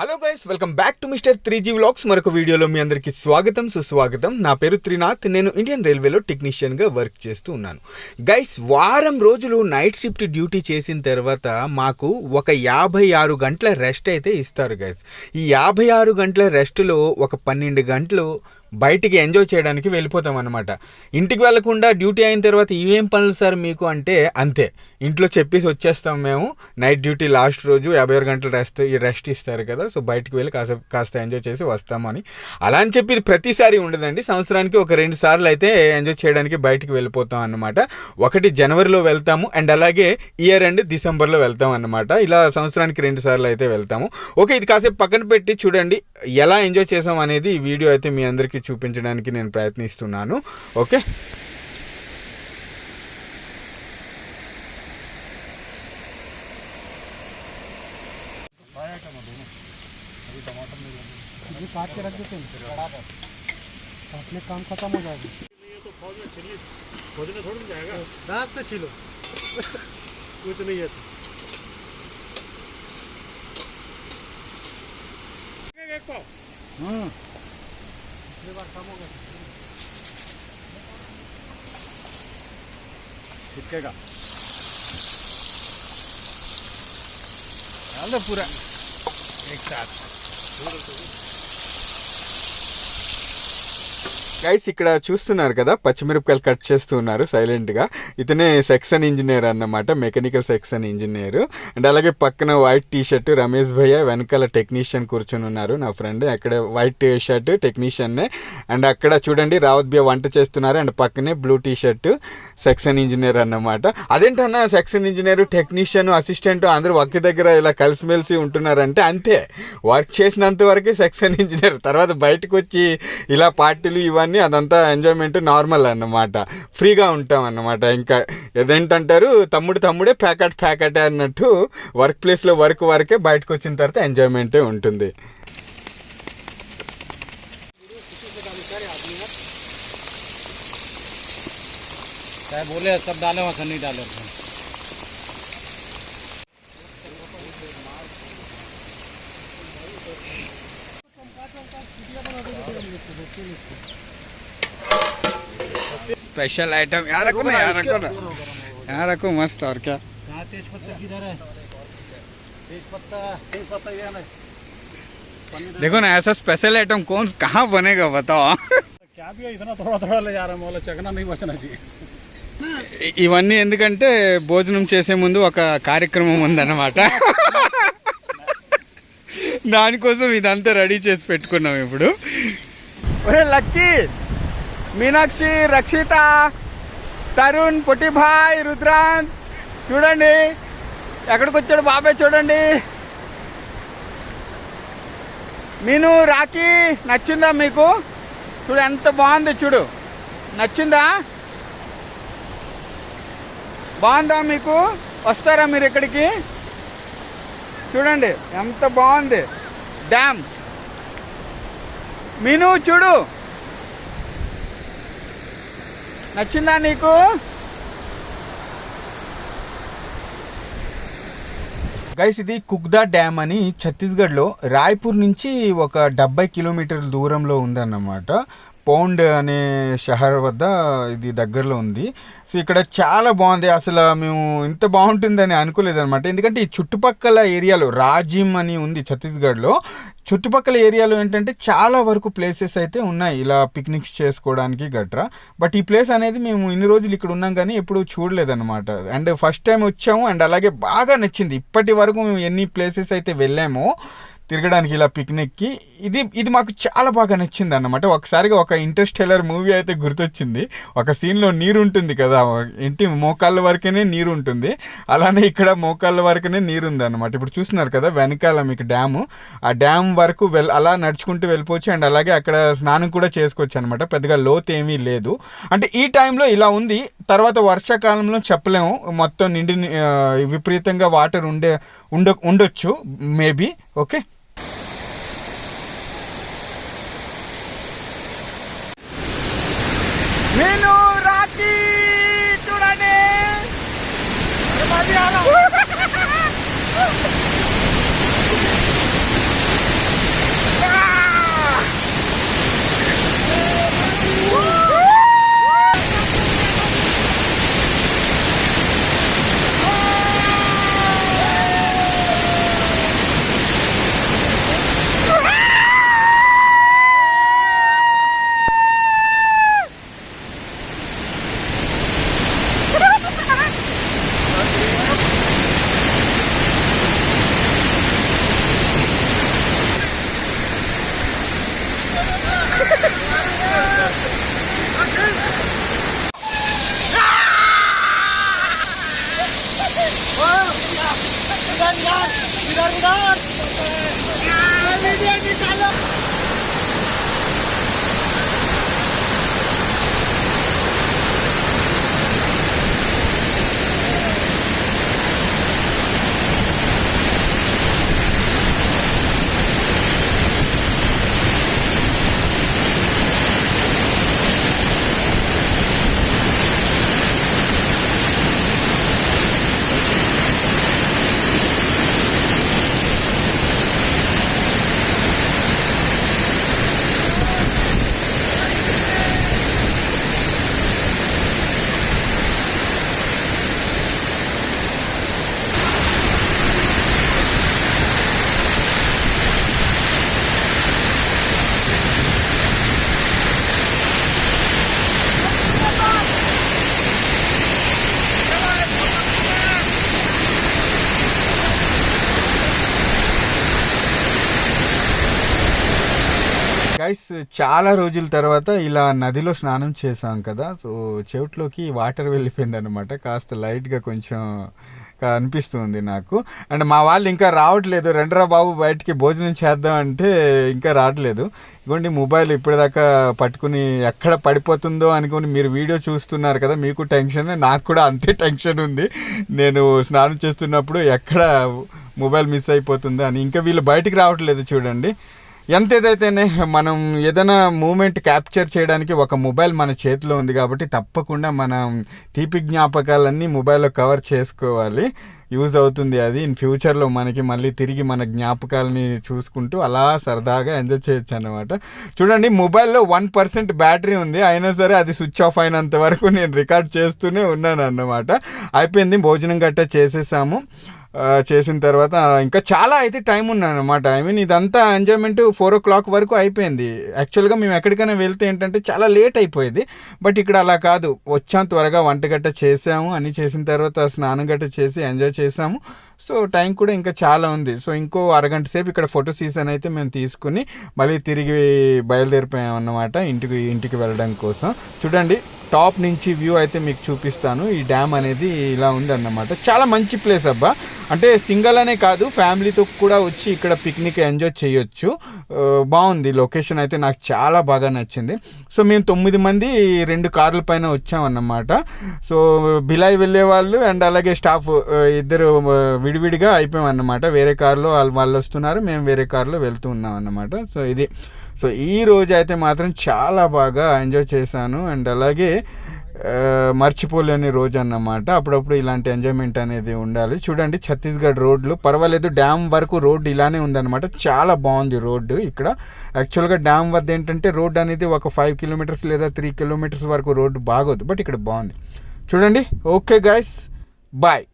Hello guys welcome back to mister three G vlogs మరొక వీడియోలో మీ అందరికీ స్వాగతం సుస్వాగతం. నా పేరు త్రినాథ్. నేను ఇండియన్ రైల్వేలో టెక్నీషియన్గా వర్క్ చేస్తూ ఉన్నాను. గైస్ వారం రోజులు నైట్ షిఫ్ట్ డ్యూటీ చేసిన తర్వాత మాకు ఒక యాభై ఆరు గంటల రెస్ట్ అయితే ఇస్తారు గైస్ ఈ యాభై ఆరు గంటల రెస్ట్లో ఒక పన్నెండు గంటలు బయటికి ఎంజాయ్ చేయడానికి వెళ్ళిపోతాం అనమాట ఇంటికి వెళ్ళకుండా డ్యూటీ అయిన తర్వాత ఇవేం పనులు సార్ మీకు అంటే అంతే. ఇంట్లో చెప్పేసి వచ్చేస్తాం మేము. నైట్ డ్యూటీ లాస్ట్ రోజు యాభై ఆరు గంటలు రెస్ట్ రెస్ట్ ఇస్తారు కదా సో బయటికి వెళ్ళి కాస్త కాస్త ఎంజాయ్ చేసి వస్తామని అలా అని చెప్పి ప్రతిసారి ఉండదండి. సంవత్సరానికి ఒక రెండు సార్లు అయితే ఎంజాయ్ చేయడానికి బయటికి వెళ్ళిపోతాం అన్నమాట. ఒకటి జనవరిలో వెళ్తాము అండ్ అలాగే ఇయర్ ఎండ్ డిసెంబర్లో వెళ్తాం అన్నమాట. ఇలా సంవత్సరానికి రెండు సార్లు అయితే వెళ్తాము. ఓకే ఇది కాసేపు పక్కన పెట్టి చూడండి ఎలా ఎంజాయ్ చేసాం అనేది ఈ వీడియో అయితే మీ అందరికీ చూపించడానికి నేను ప్రయత్నిస్తున్నాను ఓకే अभी काट के रख देते हैं काटने काम खत्म हो जाएगा खोजने थोड़ी जाएगा दाग से छीलो कुछ नहीं है एक पाव हम्म सिक्केगा डाल दो पूरा एक साथ గైస్ ఇక్కడ చూస్తున్నారు కదా పచ్చిమిరపకాయలు కట్ చేస్తున్నారు సైలెంట్గా ఇతనే సెక్షన్ ఇంజనీర్ అన్నమాట మెకానికల్ సెక్షన్ ఇంజనీర్ అండ్ అలాగే పక్కన వైట్ టీ షర్ట్ రమేష్ భయ్య వెనకాల టెక్నీషియన్ కూర్చొని ఉన్నారు నా ఫ్రెండ్ అక్కడ వైట్ షర్ట్ టెక్నీషియన్నే అండ్ అక్కడ చూడండి రావత్ బియ్య వంట చేస్తున్నారు. అండ్ పక్కనే blue T shirt section engineer అన్నమాట. అదేంటన్నా సెక్షన్ ఇంజనీర్ టెక్నీషియన్ అసిస్టెంట్ అందరూ ఒకే దగ్గర ఇలా కలిసిమెలిసి ఉంటున్నారంటే అంతే. వర్క్ చేసినంత వరకే సెక్షన్ ఇంజనీర్ తర్వాత బయటకు వచ్చి ఇలా పార్టీలు ఇవన్నీ అదంతా ఎంజాయ్మెంట్ నార్మల్ అన్నమాట ఫ్రీగా ఉంటాం అన్నమాట ఇంకా ఏదేంటంటారు తమ్ముడు తమ్ముడే ప్యాకెట్ ప్యాకెటే అన్నట్టు వర్క్ ప్లేస్లో వర్క్ వరకే బయటకు వచ్చిన తర్వాత ఎంజాయ్మెంటే ఉంటుంది चाहे बोले सब डाले वहाँ से नहीं डाले उसमें स्पेशल आइटम यहाँ रखो ना यहाँ रखो ना यहाँ रखो मस्त और क्या कहाँ तेज पत्ता किधर है तेज पत्ता तेज पत्ता ये है देखो ना ऐसा स्पेशल आइटम कौन कहाँ बनेगा बताओ क्या भी है इतना थोड़ा थोड़ा ले जा रहा है मोला चकना नहीं बचना चाहिए ఇ- ఇవన్నీ ఎందుకంటే భోజనం చేసే ముందు ఒక కార్యక్రమం ఉందన్నమాట దానికోసం ఇదంతా రెడీ చేసి పెట్టుకున్నాం ఇప్పుడు ఒరే లక్కీ మీనాక్షి రక్షిత తరుణ్ పొట్టిభాయ్ రుద్రాన్స్ చూడండి. ఎక్కడికి వచ్చాడు బాబాయ్ చూడండి. మీను రాఖీ నచ్చిందా మీకు? చూడు ఎంత బాగుంది చూడు. నచ్చిందా? బాగుందా మీకు? వస్తారా మీరు ఇక్కడికి? చూడండి ఎంత బాగుంది. డ్యామ్. మీను చూడు. నచ్చిందా నీకు? గైస్ ఇది కుగ్దా డ్యామ్ అని ఛత్తీస్గఢ్లో రాయ్పూర్ నుంచి ఒక డెబ్బై కిలోమీటర్ల దూరంలో ఉందన్నమాట. పౌండ్ అనే షహర్ వద్ద ఇది దగ్గరలో ఉంది. సో ఇక్కడ చాలా బాగుంది. అసలు మేము ఇంత బాగుంటుందని అనుకోలేదన్నమాట. ఎందుకంటే ఈ చుట్టుపక్కల ఏరియాలో రాజిమ్ అని ఉంది ఛత్తీస్గఢ్లో. చుట్టుపక్కల ఏరియాలో ఏంటంటే చాలా వరకు ప్లేసెస్ అయితే ఉన్నాయి. ఇలా పిక్నిక్స్ చేసుకోవడానికి గట్రా. బట్ ఈ ప్లేస్ అనేది మేము ఇన్ని రోజులు ఇక్కడ ఉన్నాం కానీ ఎప్పుడు చూడలేదన్నమాట. అండ్ ఫస్ట్ టైం వచ్చాము. అండ్ అలాగే బాగా నచ్చింది. ఇప్పటి వరకు మేము ఎన్ని ప్లేసెస్ అయితే వెళ్ళామో తిరగడానికి ఇలా పిక్నిక్కి ఇది ఇది మాకు చాలా బాగా నచ్చింది అన్నమాట ఒకసారిగా ఒక ఇంట్రెస్టెలర్ మూవీ అయితే గుర్తొచ్చింది. ఒక సీన్లో నీరు ఉంటుంది కదా ఇంటి మోకాళ్ళ వరకునే నీరు ఉంటుంది అలానే ఇక్కడ మోకాళ్ళ వరకునే నీరు ఉంది అనమాట ఇప్పుడు చూస్తున్నారు కదా వెనకాల మీకు డ్యాము ఆ డ్యామ్ వరకు వెల్ అలా నడుచుకుంటూ వెళ్ళిపోవచ్చు. అండ్ అలాగే అక్కడ స్నానం కూడా చేసుకోవచ్చు అనమాట పెద్దగా లోతు ఏమీ లేదు. అంటే ఈ టైంలో ఇలా ఉంది. తర్వాత వర్షాకాలంలో చెప్పలేము. మొత్తం నిండి విపరీతంగా వాటర్ ఉండే ఉండ ఉండొచ్చు మేబీ ఓకే నేను రాఖీ చూడండి గాయస్ చాలా రోజుల తర్వాత ఇలా నదిలో స్నానం చేసాం కదా. సో చెవిట్లోకి వాటర్ వెళ్ళిపోయింది అనమాట కాస్త లైట్గా కొంచెం అనిపిస్తుంది నాకు. అండ్ మా వాళ్ళు ఇంకా రావట్లేదు. రెండ్రా బాబు బయటికి భోజనం చేద్దాం అంటే ఇంకా రావట్లేదు. ఇవ్వండి మొబైల్ ఇప్పటిదాకా పట్టుకుని ఎక్కడ పడిపోతుందో అనుకుని మీరు వీడియో చూస్తున్నారు కదా మీకు టెన్షన్ నాకు కూడా అంతే టెన్షన్ ఉంది. నేను స్నానం చేస్తున్నప్పుడు ఎక్కడ మొబైల్ మిస్ అయిపోతుందో అని. ఇంకా వీళ్ళు బయటికి రావట్లేదు చూడండి. ఎంత ఏదైతేనే మనం ఏదైనా మూమెంట్ క్యాప్చర్ చేయడానికి ఒక మొబైల్ మన చేతిలో ఉంది కాబట్టి తప్పకుండా మనం తీపి జ్ఞాపకాలన్నీ మొబైల్లో కవర్ చేసుకోవాలి. యూజ్ అవుతుంది అది. ఇన్ ఫ్యూచర్లో మనకి మళ్ళీ తిరిగి మన జ్ఞాపకాలని చూసుకుంటూ అలా సరదాగా ఎంజాయ్ చేయొచ్చు అనమాట చూడండి మొబైల్లో వన్ పర్సెంట్ బ్యాటరీ ఉంది. అయినా సరే అది స్విచ్ ఆఫ్ అయినంత వరకు నేను రికార్డ్ చేస్తూనే ఉన్నాను అన్నమాట అయిపోయింది. భోజనం గట్టా చేసేసాము. చేసిన తర్వాత ఇంకా చాలా అయితే టైం ఉన్నదన్నమాట ఐ మీన్ ఇదంతా ఎంజాయ్మెంట్ ఫోర్ ఓ క్లాక్ వరకు అయిపోయింది. యాక్చువల్గా మేము ఎక్కడికైనా వెళ్తే ఏంటంటే చాలా లేట్ అయిపోయేది. బట్ ఇక్కడ అలా కాదు. వచ్చాం త్వరగా వంట గట్ట చేసాము. అన్నీ చేసిన తర్వాత స్నానం గట్ట చేసి ఎంజాయ్ చేసాము. సో టైం కూడా ఇంకా చాలా ఉంది. సో ఇంకో అరగంట సేపు ఇక్కడ ఫోటో సీజన్ అయితే మేము తీసుకుని మళ్ళీ తిరిగి బయలుదేరిపోయాం అన్నమాట ఇంటికి ఇంటికి వెళ్ళడం కోసం. చూడండి. టాప్ నుంచి వ్యూ అయితే మీకు చూపిస్తాను. ఈ డ్యామ్ అనేది ఇలా ఉంది అన్నమాట చాలా మంచి ప్లేస్ అబ్బా. అంటే సింగల్ అనే కాదు ఫ్యామిలీతో కూడా వచ్చి ఇక్కడ పిక్నిక్ ఎంజాయ్ చేయొచ్చు. బాగుంది. లొకేషన్ అయితే నాకు చాలా బాగా నచ్చింది. సో మేము తొమ్మిది మంది రెండు కార్ల పైన వచ్చామన్నమాట. సో బిలాయ్ వెళ్ళే వాళ్ళు అండ్ అలాగే స్టాఫ్ ఇద్దరు విడివిడిగా విడివిడిగా అయిపోయామన్నమాట. వేరే కార్లో వాళ్ళు వాళ్ళు వస్తున్నారు మేము వేరే కార్లో వెళ్తూ ఉన్నాం అన్నమాట సో ఇది. సో ఈ రోజు అయితే మాత్రం చాలా బాగా ఎంజాయ్ చేశాను. అండ్ అలాగే మర్చిపోలేని రోజు అన్నమాట అప్పుడప్పుడు ఇలాంటి ఎంజాయ్మెంట్ అనేది ఉండాలి. చూడండి ఛత్తీస్గఢ్ రోడ్లు. పర్వాలేదు డ్యామ్ వరకు రోడ్డు ఇలానే ఉందన్నమాట. చాలా బాగుంది రోడ్డు ఇక్కడ. యాక్చువల్గా డ్యామ్ వద్ద ఏంటంటే రోడ్ అనేది ఒక ఫైవ్ కిలోమీటర్స్ లేదా త్రీ కిలోమీటర్స్ వరకు రోడ్డు బాగోదు. బట్ ఇక్కడ బాగుంది. చూడండి. Okay guys. బాయ్.